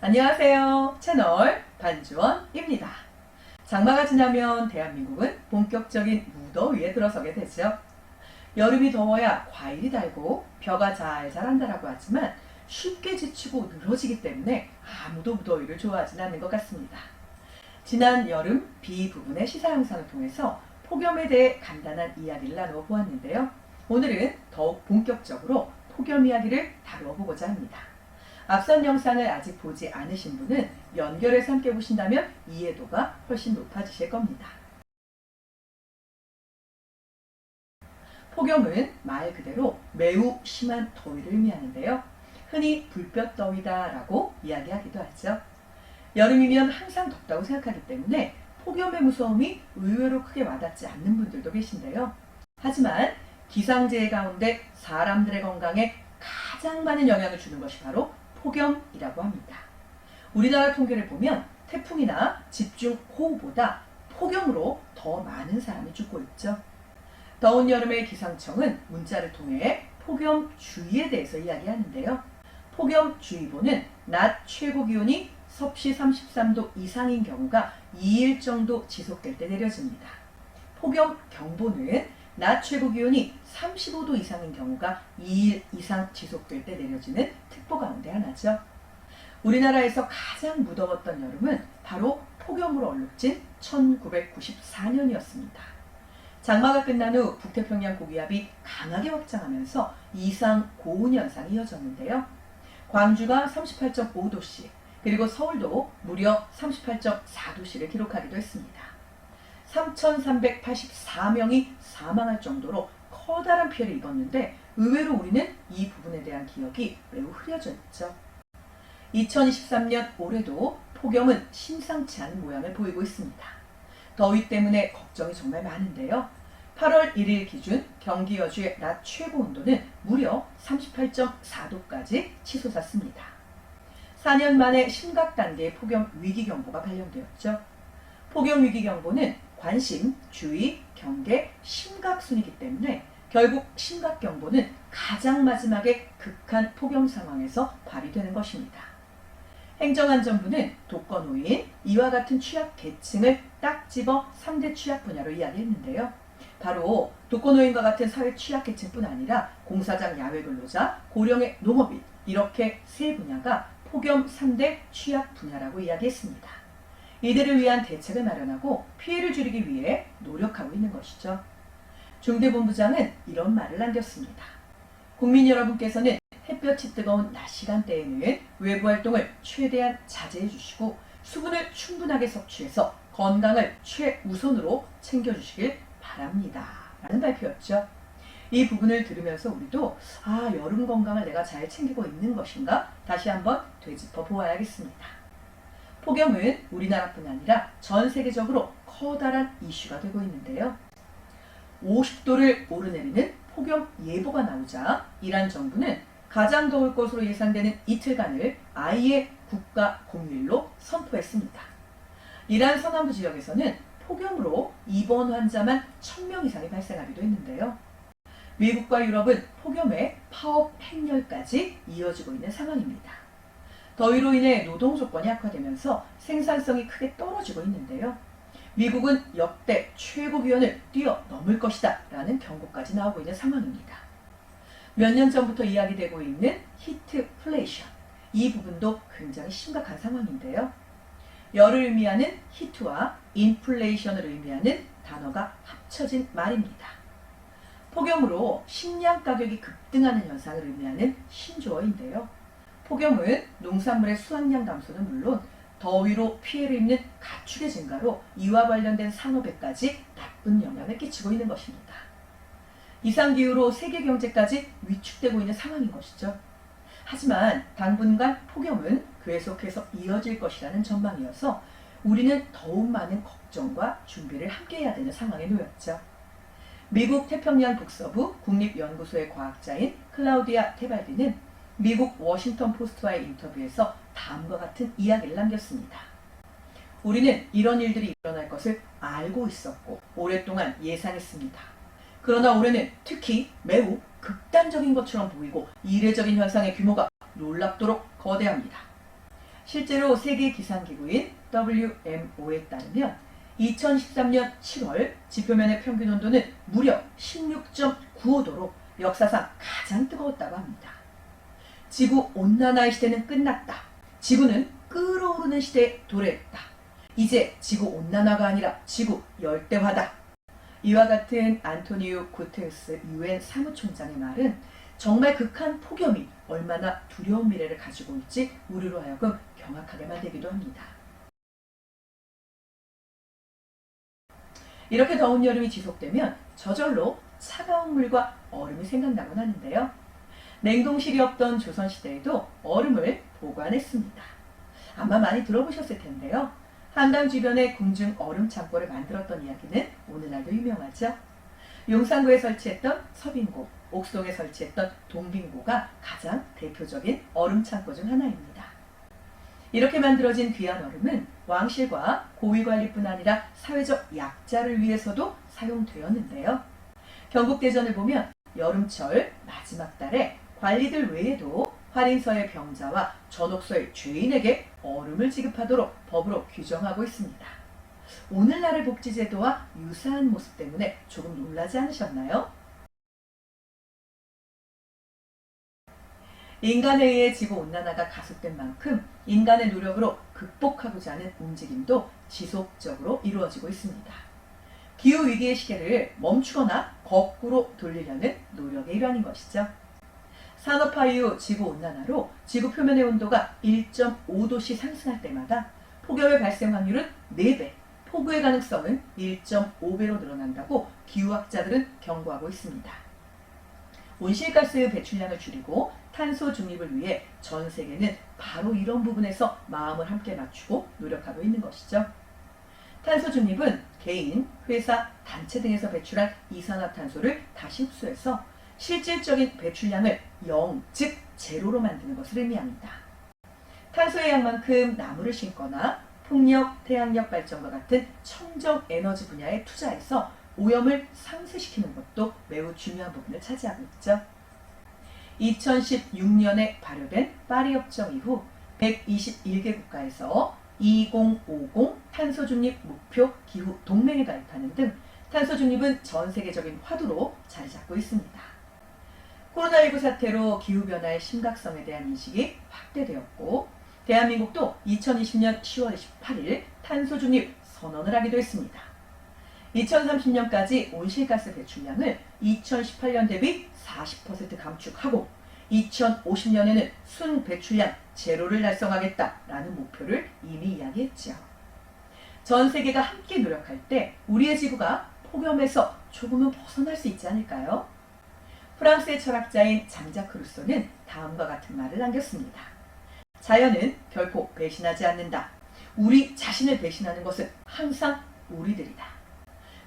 안녕하세요. 채널 반주원입니다. 장마가 지나면 대한민국은 본격적인 무더위에 들어서게 되죠. 여름이 더워야 과일이 달고 벼가 잘 자란다라고 하지만 쉽게 지치고 늘어지기 때문에 아무도 무더위를 좋아하진 않는 것 같습니다. 지난 여름 비 부분의 시사 영상을 통해서 폭염에 대해 간단한 이야기를 나누어 보았는데요. 오늘은 더욱 본격적으로 폭염 이야기를 다루어 보고자 합니다. 앞선 영상을 아직 보지 않으신 분은 연결해서 함께 보신다면 이해도가 훨씬 높아지실 겁니다. 폭염은 말 그대로 매우 심한 더위를 의미하는데요. 흔히 불볕더위다 라고 이야기하기도 하죠. 여름이면 항상 덥다고 생각하기 때문에 폭염의 무서움이 의외로 크게 와닿지 않는 분들도 계신데요. 하지만 기상재해 가운데 사람들의 건강에 가장 많은 영향을 주는 것이 바로 폭염이라고 합니다. 우리나라 통계를 보면 태풍이나 집중 호우보다 폭염으로 더 많은 사람이 죽고 있죠. 더운 여름의 기상청은 문자를 통해 폭염 주의에 대해서 이야기하는데요. 폭염 주의보는 낮 최고 기온이 섭씨 33도 이상인 경우가 2일 정도 지속될 때 내려집니다. 폭염 경보는 낮 최고 기온이 35도 이상인 경우가 2일 이상 지속될 때 내려지는 특보 가운데 하나죠. 우리나라에서 가장 무더웠던 여름은 바로 폭염으로 얼룩진 1994년이었습니다. 장마가 끝난 후 북태평양 고기압이 강하게 확장하면서 이상 고온 현상이 이어졌는데요. 광주가 38.5도씨, 그리고 서울도 무려 38.4도씨를 기록하기도 했습니다. 3,384명이 사망할 정도로 커다란 피해를 입었는데 의외로 우리는 이 부분에 대한 기억이 매우 흐려져 있죠. 2023년 올해도 폭염은 심상치 않은 모양을 보이고 있습니다. 더위 때문에 걱정이 정말 많은데요. 8월 1일 기준 경기 여주의 낮 최고 온도는 무려 38.4도까지 치솟았습니다. 4년 만에 심각 단계의 폭염 위기 경보가 발령되었죠. 폭염 위기 경보는 관심, 주의, 경계, 심각 순이기 때문에 결국 심각 경보는 가장 마지막에 극한 폭염 상황에서 발휘되는 것입니다. 행정안전부는 독거노인, 이와 같은 취약 계층을 딱 집어 3대 취약 분야로 이야기했는데요. 바로 독거노인과 같은 사회 취약 계층뿐 아니라 공사장 야외 근로자, 고령의 농업인 이렇게 세 분야가 폭염 3대 취약 분야라고 이야기했습니다. 이들을 위한 대책을 마련하고 피해를 줄이기 위해 노력하고 있는 것이죠. 중대본부장은 이런 말을 남겼습니다. 국민 여러분께서는 햇볕이 뜨거운 낮 시간대에는 외부 활동을 최대한 자제해 주시고 수분을 충분하게 섭취해서 건강을 최우선으로 챙겨주시길 바랍니다. 라는 발표였죠. 이 부분을 들으면서 우리도 아, 여름 건강을 내가 잘 챙기고 있는 것인가? 다시 한번 되짚어 보아야겠습니다. 폭염은 우리나라뿐 아니라 전 세계적으로 커다란 이슈가 되고 있는데요. 50도를 오르내리는 폭염 예보가 나오자 이란 정부는 가장 더울 것으로 예상되는 이틀간을 아예 국가 공휴일로 선포했습니다. 이란 서남부 지역에서는 폭염으로 입원 환자만 1000명 이상이 발생하기도 했는데요. 미국과 유럽은 폭염의 파업 행렬까지 이어지고 있는 상황입니다. 더위로 인해 노동 조건이 악화되면서 생산성이 크게 떨어지고 있는데요. 미국은 역대 최고 기온을 뛰어넘을 것이다 라는 경고까지 나오고 있는 상황입니다. 몇 년 전부터 이야기되고 있는 히트플레이션 이 부분도 굉장히 심각한 상황인데요. 열을 의미하는 히트와 인플레이션을 의미하는 단어가 합쳐진 말입니다. 폭염으로 식량 가격이 급등하는 현상을 의미하는 신조어인데요. 폭염은 농산물의 수확량 감소는 물론 더위로 피해를 입는 가축의 증가로 이와 관련된 산업에까지 나쁜 영향을 끼치고 있는 것입니다. 이상기후로 세계 경제까지 위축되고 있는 상황인 것이죠. 하지만 당분간 폭염은 계속해서 이어질 것이라는 전망이어서 우리는 더욱 많은 걱정과 준비를 함께 해야 되는 상황에 놓였죠. 미국 태평양 북서부 국립연구소의 과학자인 클라우디아 테발디는 미국 워싱턴 포스트와의 인터뷰에서 다음과 같은 이야기를 남겼습니다. 우리는 이런 일들이 일어날 것을 알고 있었고 오랫동안 예상했습니다. 그러나 올해는 특히 매우 극단적인 것처럼 보이고 이례적인 현상의 규모가 놀랍도록 거대합니다. 실제로 세계 기상기구인 WMO에 따르면 2013년 7월 지표면의 평균 온도는 무려 16.95도로 역사상 가장 뜨거웠다고 합니다. 지구 온난화의 시대는 끝났다. 지구는 끓어오르는 시대에 도래했다. 이제 지구 온난화가 아니라 지구 열대화다. 이와 같은 안토니오 구테우스 유엔 사무총장의 말은 정말 극한 폭염이 얼마나 두려운 미래를 가지고 올지 우리로 하여금 경악하게 만들기도 합니다. 이렇게 더운 여름이 지속되면 저절로 차가운 물과 얼음이 생각나곤 하는데요. 냉동실이 없던 조선시대에도 얼음을 보관했습니다. 아마 많이 들어보셨을 텐데요. 한강 주변에 궁중 얼음 창고를 만들었던 이야기는 오늘날도 유명하죠. 용산구에 설치했던 서빙고, 옥송에 설치했던 동빙고가 가장 대표적인 얼음 창고 중 하나입니다. 이렇게 만들어진 귀한 얼음은 왕실과 고위 관리뿐 아니라 사회적 약자를 위해서도 사용되었는데요. 경국대전을 보면 여름철 마지막 달에 관리들 외에도 활인서의 병자와 전옥서의 죄인에게 얼음을 지급하도록 법으로 규정하고 있습니다. 오늘날의 복지제도와 유사한 모습 때문에 조금 놀라지 않으셨나요? 인간에 의해 지구 온난화가 가속된 만큼 인간의 노력으로 극복하고자 하는 움직임도 지속적으로 이루어지고 있습니다. 기후 위기의 시계를 멈추거나 거꾸로 돌리려는 노력의 일환인 것이죠. 산업화 이후 지구 온난화로 지구 표면의 온도가 1.5도씩 상승할 때마다 폭염의 발생 확률은 4배, 폭우의 가능성은 1.5배로 늘어난다고 기후학자들은 경고하고 있습니다. 온실가스 배출량을 줄이고 탄소 중립을 위해 전 세계는 바로 이런 부분에서 마음을 함께 맞추고 노력하고 있는 것이죠. 탄소 중립은 개인, 회사, 단체 등에서 배출한 이산화탄소를 다시 흡수해서 실질적인 배출량을 0, 즉 제로로 만드는 것을 의미합니다. 탄소의 양만큼 나무를 심거나 풍력, 태양력 발전과 같은 청정 에너지 분야에 투자해서 오염을 상쇄시키는 것도 매우 중요한 부분을 차지하고 있죠. 2016년에 발효된 파리 협정 이후 121개 국가에서 2050 탄소 중립 목표 기후 동맹에 가입하는 등 탄소 중립은 전 세계적인 화두로 자리 잡고 있습니다. 코로나19 사태로 기후변화의 심각성에 대한 인식이 확대되었고, 대한민국도 2020년 10월 28일 탄소 중립 선언을 하기도 했습니다. 2030년까지 온실가스 배출량을 2018년 대비 40% 감축하고 2050년에는 순 배출량 제로를 달성하겠다라는 목표를 이미 이야기했지요. 전 세계가 함께 노력할 때 우리의 지구가 폭염에서 조금은 벗어날 수 있지 않을까요? 프랑스의 철학자인 장자크 루소는 다음과 같은 말을 남겼습니다. 자연은 결코 배신하지 않는다. 우리 자신을 배신하는 것은 항상 우리들이다.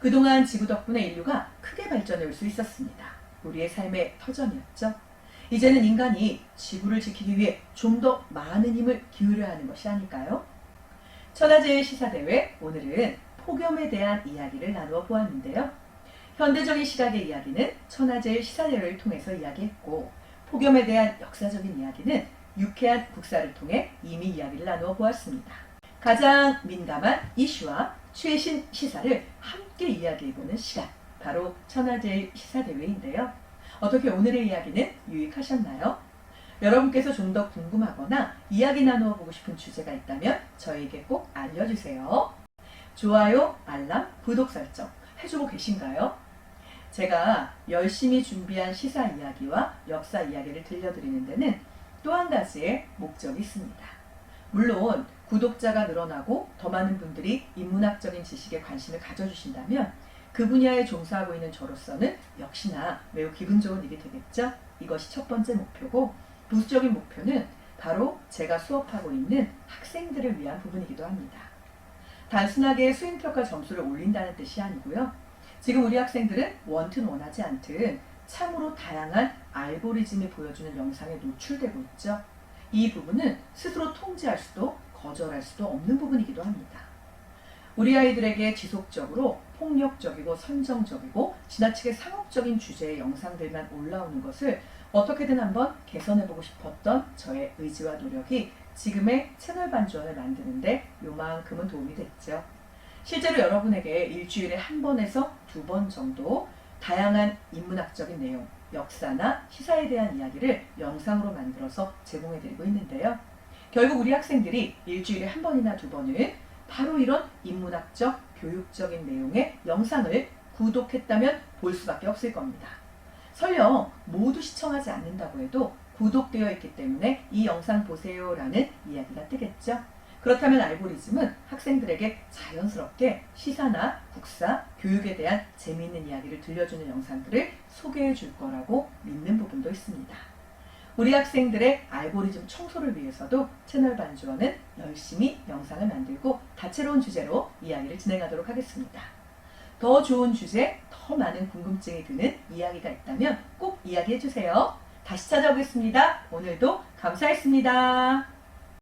그동안 지구 덕분에 인류가 크게 발전해 올 수 있었습니다. 우리의 삶의 터전이었죠. 이제는 인간이 지구를 지키기 위해 좀 더 많은 힘을 기울여야 하는 것이 아닐까요? 천하제일 시사대회 오늘은 폭염에 대한 이야기를 나누어 보았는데요. 현대적인 시각의 이야기는 천하제일 시사대회를 통해서 이야기했고 폭염에 대한 역사적인 이야기는 유쾌한 국사를 통해 이미 이야기를 나누어 보았습니다. 가장 민감한 이슈와 최신 시사를 함께 이야기해보는 시간, 바로 천하제일 시사대회인데요. 어떻게 오늘의 이야기는 유익하셨나요? 여러분께서 좀 더 궁금하거나 이야기 나누어 보고 싶은 주제가 있다면 저에게 꼭 알려주세요. 좋아요, 알람, 구독 설정 해주고 계신가요? 제가 열심히 준비한 시사 이야기와 역사 이야기를 들려드리는 데는 또 한 가지의 목적이 있습니다. 물론 구독자가 늘어나고 더 많은 분들이 인문학적인 지식에 관심을 가져주신다면 그 분야에 종사하고 있는 저로서는 역시나 매우 기분 좋은 일이 되겠죠? 이것이 첫 번째 목표고 부수적인 목표는 바로 제가 수업하고 있는 학생들을 위한 부분이기도 합니다. 단순하게 수행평가 점수를 올린다는 뜻이 아니고요. 지금 우리 학생들은 원튼 원하지 않든 참으로 다양한 알고리즘이 보여주는 영상에 노출되고 있죠. 이 부분은 스스로 통제할 수도 거절할 수도 없는 부분이기도 합니다. 우리 아이들에게 지속적으로 폭력적이고 선정적이고 지나치게 상업적인 주제의 영상들만 올라오는 것을 어떻게든 한번 개선해보고 싶었던 저의 의지와 노력이 지금의 채널 반전을 만드는데 요만큼은 도움이 됐죠. 실제로 여러분에게 일주일에 한 번에서 두 번 정도 다양한 인문학적인 내용, 역사나 시사에 대한 이야기를 영상으로 만들어서 제공해드리고 있는데요. 결국 우리 학생들이 일주일에 한 번이나 두 번은 바로 이런 인문학적, 교육적인 내용의 영상을 구독했다면 볼 수밖에 없을 겁니다. 설령 모두 시청하지 않는다고 해도 구독되어 있기 때문에 이 영상 보세요라는 이야기가 뜨겠죠. 그렇다면 알고리즘은 학생들에게 자연스럽게 시사나 국사, 교육에 대한 재미있는 이야기를 들려주는 영상들을 소개해 줄 거라고 믿는 부분도 있습니다. 우리 학생들의 알고리즘 청소를 위해서도 채널 반주원은 열심히 영상을 만들고 다채로운 주제로 이야기를 진행하도록 하겠습니다. 더 좋은 주제, 더 많은 궁금증이 드는 이야기가 있다면 꼭 이야기해 주세요. 다시 찾아오겠습니다. 오늘도 감사했습니다.